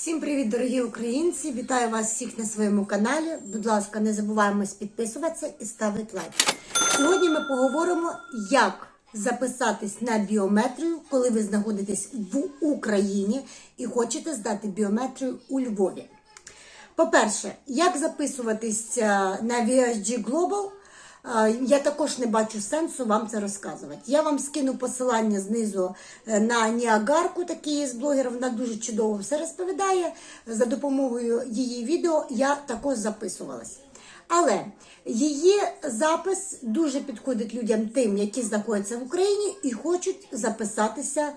Всім привіт, дорогі українці! Вітаю вас всіх на своєму каналі. Будь ласка, не забуваємо підписуватися і ставити лайк. Сьогодні ми поговоримо, як записатись на біометрію, коли ви знаходитесь в Україні і хочете здати біометрію у Львові. По-перше, як записуватись е, на VSG Global, я також не бачу сенсу вам це розказувати. Я вам скину посилання знизу е, на Ніагарку, такий з блогерів, вона дуже чудово все розповідає. За допомогою її відео я також записувалась. Але її запис дуже підходить людям тим, які знаходяться в Україні і хочуть записатися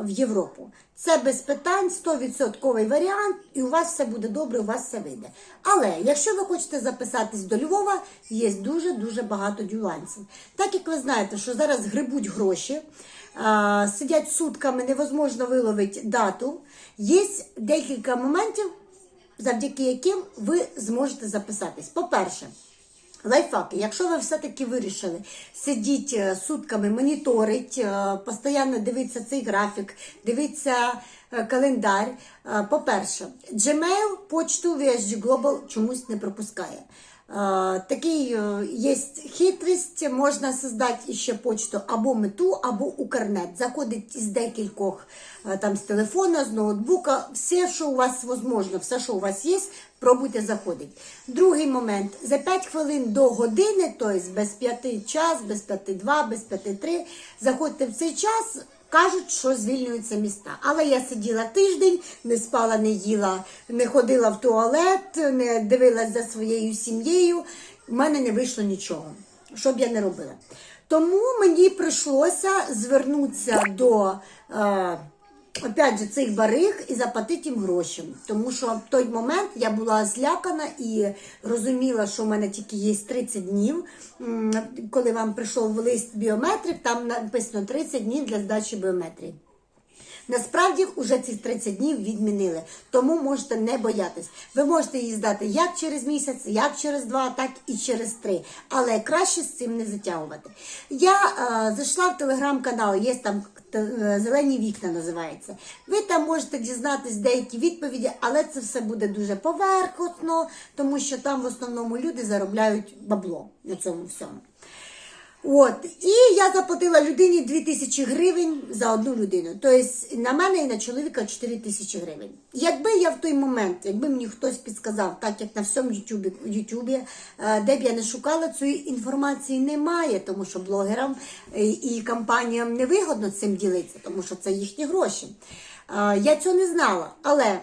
в Європу. Це без питань, 100% варіант, і у вас все буде добре, у вас все вийде. Але якщо ви хочете записатись до Львова, є дуже-дуже багато нюансів. Так як ви знаєте, що зараз грибуть гроші, сидять сутками, невозможно виловити дату, є декілька моментів, завдяки яким ви зможете записатись. По-перше, Лайфхаки, якщо ви все-таки вирішили сидіти е, сутками, моніторить, е, постійно дивитися цей графік, дивитися е, календар. По-перше, Gmail почту VSG Global чомусь не пропускає. Такий е, є хитрість, можна создати ще почту або мету, або Укрнет. Заходить із декількох е, там з телефона, з ноутбука, все, що у вас можливо, все, що у вас є, пробуйте заходити. Другий момент, за 5 хвилин до години, тобто без 5 час, без 5 2, без 5 3, заходьте в цей час. Кажуть, що звільнюються міста. Але я сиділа тиждень, не спала, не їла, не ходила в туалет, не дивилась за своєю сім'єю. У мене не вийшло нічого, що б я не робила. Тому мені прийшлося звернутися до. Е, Опять же, цих бариг і заплатити їм гроші. Тому що в той момент я була злякана і розуміла, що в мене тільки є 30 днів. Коли вам прийшов лист біометрик, там написано 30 днів для здачі біометрії. Насправді вже ці 30 днів відмінили, тому можете не боятись. Ви можете її здати як через місяць, як через два, так і через три. Але краще з цим не затягувати. Я е, зайшла в телеграм-канал, є там е, зелені вікна називається. Ви там можете дізнатись деякі відповіді, але це все буде дуже поверхосно, тому що там в основному люди заробляють бабло на цьому всьому. От, і я заплатила людині 2000 гривень за одну людину. Тобто на мене і на чоловіка 4 тисячі гривень. Якби я в той момент, якби мені хтось підсказав, так як на всьому Ютубі, Ютубі е, де б я не шукала, цієї інформації немає, тому що блогерам е, і компаніям не вигодно цим ділитися, тому що це їхні гроші. Е, Я цього не знала, але.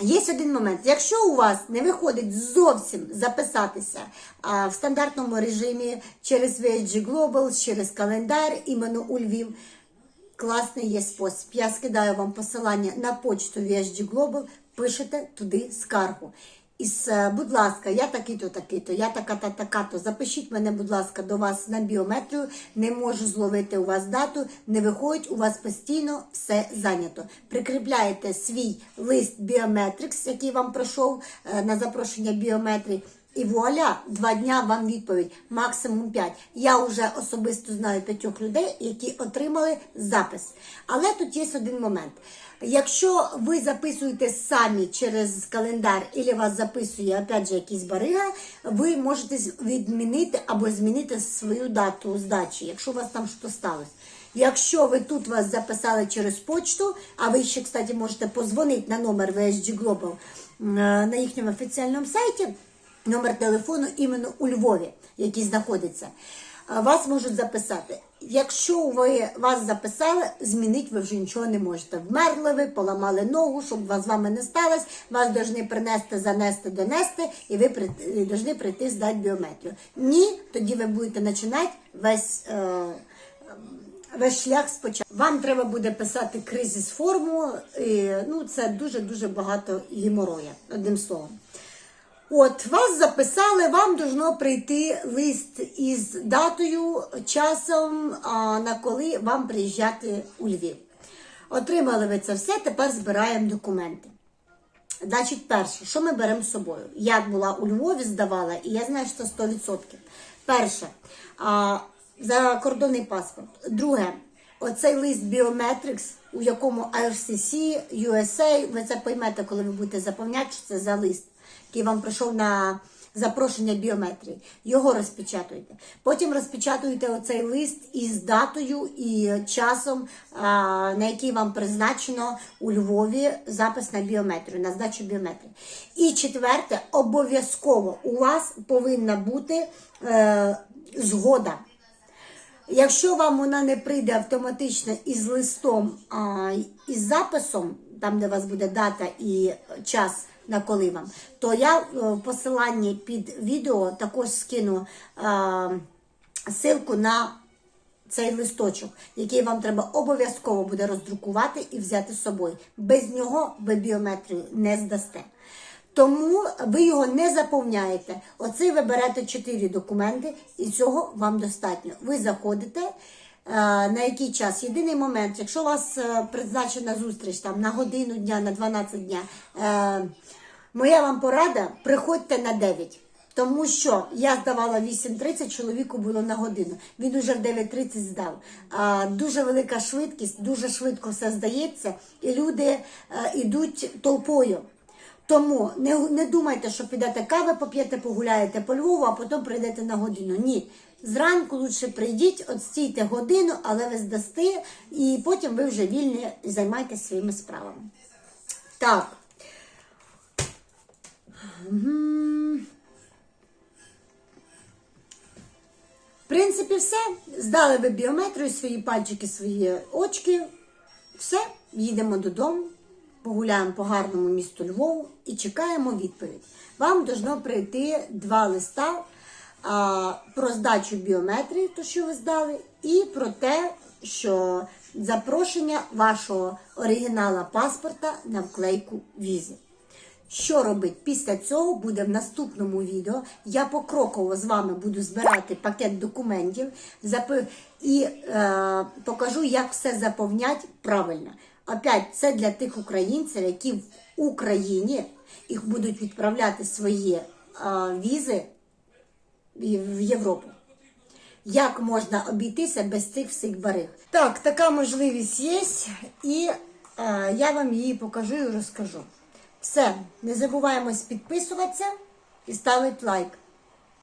Є один момент. Якщо у вас не виходить зовсім записатися а, в стандартному режимі через VHG Global, через календар, іменно у Львів, класний є спосіб. Я скидаю вам посилання на почту VHG Global, пишете туди скаргу. І, с- будь ласка, я такий-то, такий-то, я така-то, така-то. Запишіть мене, будь ласка, до вас на біометрію. Не можу зловити у вас дату, не виходить, у вас постійно все зайнято. Прикріпляєте свій лист біометрикс, який вам пройшов е, на запрошення біометрії. І вуаля, два дня вам відповідь, максимум п'ять. Я вже особисто знаю п'ятьох людей, які отримали запис. Але тут є один момент. Якщо ви записуєте самі через календар, і вас записує опять же якийсь барига, ви можете відмінити або змінити свою дату здачі, якщо у вас там щось сталося. Якщо ви тут вас записали через почту, а ви ще, кстати, можете позвонити на номер VSG Global е, на їхньому офіційному сайті, номер телефону іменно у Львові, який знаходиться, вас можуть записати. Якщо ви вас записали, змінити ви вже нічого не можете. Вмерли ви, поламали ногу, щоб вас з вами не сталося, вас повинні принести, занести, донести, і ви повинні прийти здати біометрію. Ні, тоді ви будете починати весь. Е, весь шлях спочатку. Вам треба буде писати кризис форму, і, ну це дуже-дуже багато геморроя, одним словом. От, вас записали, вам должно прийти лист із датою, часом, на коли вам приїжджати у Львів. Отримали ви це все, тепер збираємо документи. Значить, перше, що ми беремо з собою? Я була у Львові, здавала, і я знаю, що це 100%. Перше, а, закордонний паспорт. Друге, оцей лист Biometrics, у якому IRCC, USA, ви це поймете, коли ви будете заповняти, що це за лист, який вам прийшов на запрошення біометрії. Його розпечатуєте. Потім розпечатуєте оцей лист із датою і часом, на який вам призначено у Львові запис на біометрію, на здачу біометрії. І четверте, обов'язково у вас повинна бути е, згода. Якщо вам вона не прийде автоматично із листом, а із записом, там де у вас буде дата і час на коли вам, то я е, в посиланні під відео також скину е, ссылку на цей листочок, який вам треба обов'язково буде роздрукувати і взяти з собою. Без нього ви біометрію не здасте. Тому ви його не заповняєте. Оце ви берете 4 документи, і цього вам достатньо. Ви заходите. Е, На який час? Єдиний момент, якщо у вас е, призначена зустріч там на годину дня, на 12 дня, е, моя вам порада, приходьте на 9. Тому що я здавала 8.30, чоловіку було на годину. Він уже в 9.30 здав. Дуже велика швидкість, дуже швидко все здається, і люди йдуть толпою. Тому не, не думайте, що підете кави поп'єте, погуляєте по Львову, а потім прийдете на годину. Ні. Зранку лучше прийдіть, от стійте годину, але ви здасте, і потім ви вже вільні займайтеся своїми справами. Так. В принципі, все. Здали ви біометрію, свої пальчики, свої очки. Все, їдемо додому, погуляємо по гарному місту Львову і чекаємо відповідь. Вам должно прийти два листа про здачу біометрії, то що ви здали, і про те, що запрошення вашого оригінала паспорта на вклейку візи. Що робить після цього буде в наступному відео. Я покроково з вами буду збирати пакет документів і е, покажу, як все заповнять правильно. Опять це для тих українців, які в Україні їх будуть відправляти свої е, візи в Європу. Як можна обійтися без цих всіх бариг? Так, така можливість є, і е, я вам її покажу і розкажу. Все, не забуваємо підписуватися і ставити лайк.